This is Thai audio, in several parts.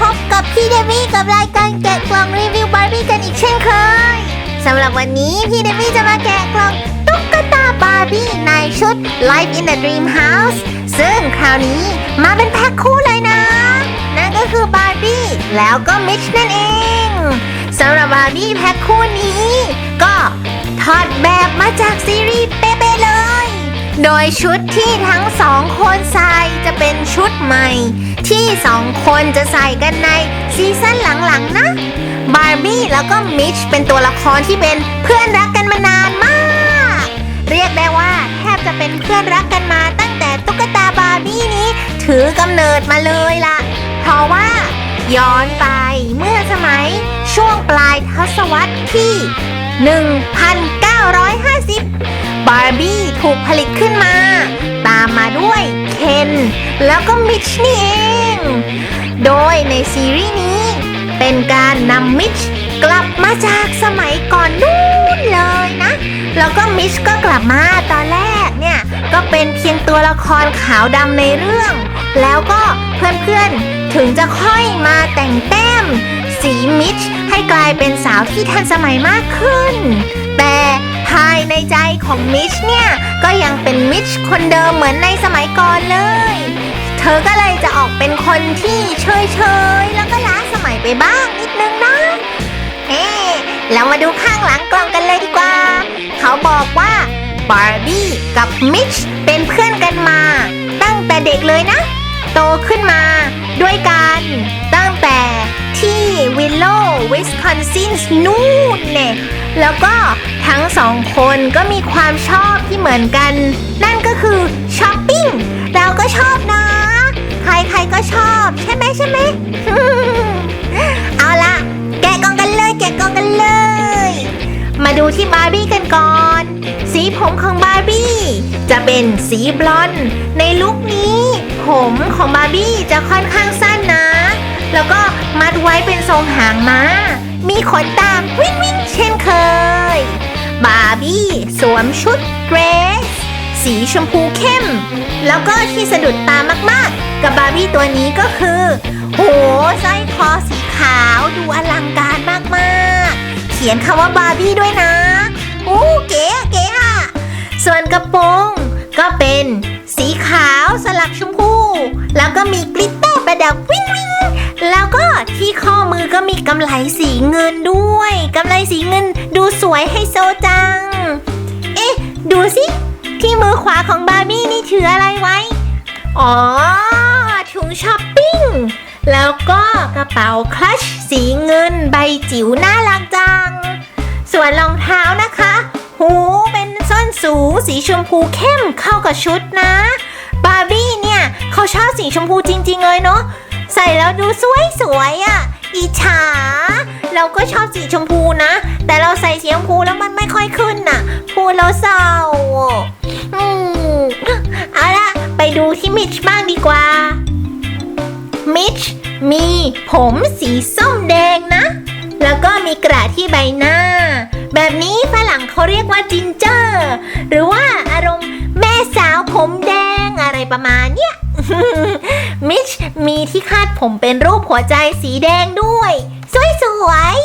พบกับพี่เดมี่กับรายการแกะกล่องรีวิวบาร์บี้กันอีกเช่นเคยสำหรับวันนี้พี่เดมี่จะมาแกะกล่องตุ๊กตาบาร์บี้ในชุด Life in the Dream House ซึ่งคราวนี้มาเป็นแพ็คคู่เลยนะ นั่นก็คือบาร์บี้แล้วก็มิชนั่นเองสำหรับบาร์บี้แพ็คคู่นี้ ก็ถอดแบบมาจากซีรีส์เป๊ะเลย โดยชุดที่ทั้งสองคนใส่จะเป็นชุดใหม่ ที่สองคนจะใส่กันในซีซั่นหลังๆนะ บาร์บี้แล้วก็มิชเป็นตัวละครที่เป็นเพื่อนรักกันมานานมาก เรียกได้ว่าแทบจะเป็นเพื่อนรักกันมาตั้งแต่ตุ๊กตาบาร์บี้นี้ถือกำเนิดมาเลยล่ะ เพราะว่าย้อนไปเมื่อสมัยช่วงปลายทศวรรษที่ 1950 บาร์บี้ถูกผลิตขึ้นมาตา มาด้วยเคนแล้วก็มิชนี่เอง โดยในซีรีส์นี้ เป็นการนำมิชกลับมาจากสมัยก่อนนู่นเลยนะ แล้วก็มิชก็กลับมาตอนแรกเนี่ย ก็เป็นเพียงตัวละครขาวดำในเรื่อง แล้วก็เพื่อนๆถึงจะค่อยมาแต่งแต้ม สีมิชให้กลายเป็นสาวที่ทันสมัยมากขึ้น แต่ภายในใจของมิชเนี่ย ก็ยังเป็นมิชคนเดิมเหมือนในสมัยก่อนเลย เธอก็เลยจะออกเป็นคนที่เฉยเฉยๆแล้วก็ล้าสมัยไปบ้างนิดนึงนะเฮ้เรามาดูข้างหลังกล่องกันเลยดีกว่า เขาบอกว่าบาร์บี้กับมิชเป็นเพื่อนกันมา ตั้งแต่เด็กเลยนะ โตขึ้นมาด้วยกันตั้งแต่ที่วิลโลวิสคอนซินนู่นเนี่ยแล้วก็ ทั้งสองคนก็มีความชอบที่เหมือนกัน นั่นก็คือช้อปปิ้ง เราก็ชอบนะ ใครๆก็ชอบใช่ไหมใช่ไหม เอาละแกะกล่องกันเลยแกะกล่องกันเลย มาดูที่บาร์บี้กันก่อน สีผมของบาร์บี้ จะเป็นสีบลอนด์ในลุคนี้ ผมของบาร์บี้จะค่อนข้างสั้นนะ แล้วก็มัดไว้เป็นทรงหางม้ามีขนตามวิ่งวิ่งเช่นเคย บาร์บี้สวมชุดเดรสสีชมพูเข้ม แล้วก็ที่สะดุดตามากๆ กับบาร์บี้ตัวนี้ก็คือ โหสร้อยคอสีขาวดูอลังการมากๆ เขียนคำว่าบาร์บี้ด้วยนะโอ้เก๋เก๋อะส่วนกระโปรงก็เป็นสีขาวสลับชมพู แล้วก็มีกลิตเตอร์ประดับวิ่งวิ่งแล้วก็ที่ข้อ็มีกำไลสีเงินด้วยกำไลสีเงินดูสวยให้โซจัง เอ๊ะ ดูสิที่มือขวาของบาร์บี้นี่ถืออะไรไว้ อ๋อ ถุงช้อปปิ้ง แล้วก็กระเป๋าคลัชสีเงินใบจิ๋วน่ารักจัง ส่วนรองเท้านะคะ หูเป็นส้นสูงสีชมพูเข้มเข้ากับชุดนะ บาร์บี้เนี่ย เขาชอบสีชมพูจริง ๆ เลยเนาะใส่แล้วดูสวยสวยๆอะ่ะ อิจฉา เราก็ชอบสีชมพูนะ แต่เราใส่สีชมพูแล้วมันไม่ค่อยขึ้นน่ะ พูดแล้วเศร้าอืมเอาล่ะไปดูที่มิชบ้างดีกว่า มิชมีผมสีส้มแดงนะ แล้วก็มีกระที่ใบหน้า แบบนี้ฝรั่งเขาเรียกว่าจินเจอร์ หรือว่าอารมณ์แม่สาวผมแดงอะไรประมาณเนี้ย มิชมีที่คาดผมเป็นรูปหัวใจสีแดงด้วย สวย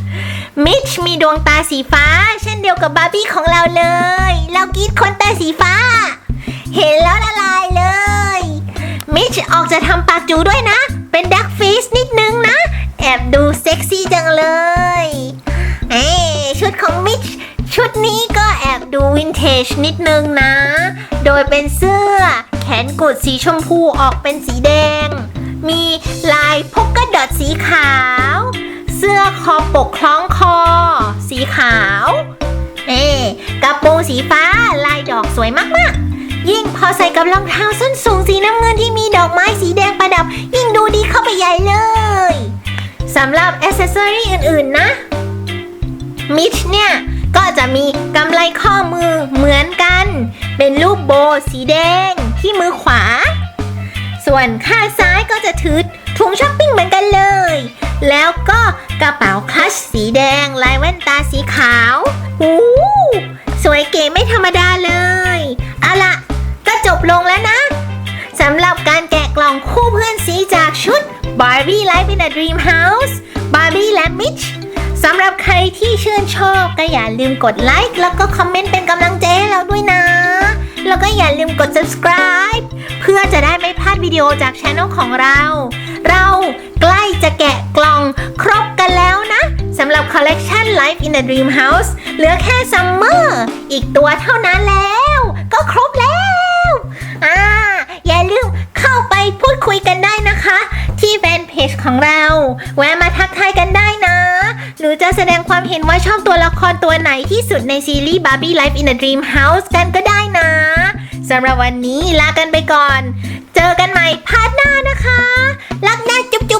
ๆมิชมีดวงตาสีฟ้า เช่นเดียวกับบาร์บี้ของเราเลย เรากรีดคนตาสีฟ้า เห็นแล้วละลายเลย มิชออกจะทำปากจูด้วยนะ เป็นดักฟีสนิดนึงนะ แอบดูเซ็กซี่จังเลยเอ้ชุดของมิชชุดนี้ก็แอบดูวินเทจนิดนึงนะ โดยเป็นเสื้อ นกุดสีชมพูออกเป็นสีแดง มีลายพกกระดอทสีขาว เสื้อคอปกคล้องคอ สีขาวเอ๊กระโปรงสีฟ้าลายดอกสวยมากๆ ยิ่งพอใส่กับรองเท้าส้นสูงสีน้ำเงินที่มีดอกไม้สีแดงประดับ ยิ่งดูดีเข้าไปใหญ่เลยสำหรับอ c เซสซอรี่อื่นๆนะ มิชเนี่ยก็จะมีกำไลข้อมือเหมือนกัน เป็นรูปโบสีแดง ที่มือขวา ส่วนข้างซ้ายก็จะถือถุงช้อปปิ้งเหมือนกันเลย แล้วก็กระเป๋าคลัชสีแดงลายแว่นตาสีขาวหูสวยเก๋ไม่ธรรมดาเลยเอาละก็จบลงแล้วนะสำหรับการแกะกล่องคู่เพื่อนสีจากชุด Barbie Life in a Dream House Barbie และ Mitch สำหรับใครที่ชื่นชอบก็อย่าลืมกดไลค์แล้วก็คอมเมนต์เป็นกำลังใจให้เราด้วยนะ แล้วก็อย่าลืมกด subscribe เพื่อจะได้ไม่พลาดวิดีโอจากช anel ของเรา เราใกล้จะแกะกล่องครบกันแล้วนะสำหรับคอลเลกชัน Life in a Dream House เหลือแค่ Summer อีกตัวเท่านั้นแล้ว ก็ครบแล้วอ่าอย่าลืมเข้าไปพูดคุยกันได้นะคะ ที่แฟนเพจของเรา แวะมาทักทายกันได้นะ หรือจะแสดงความเห็นว่าชอบตัวละครตัวไหนที่สุดในซีรีส์ Barbie Life in a Dream House กันก็ได้นะ สำหรับวันนี้ลากันไปก่อน เจอกันใหม่พาร์ทหน้านะคะ รักแน่จุ๊บจุ๊บ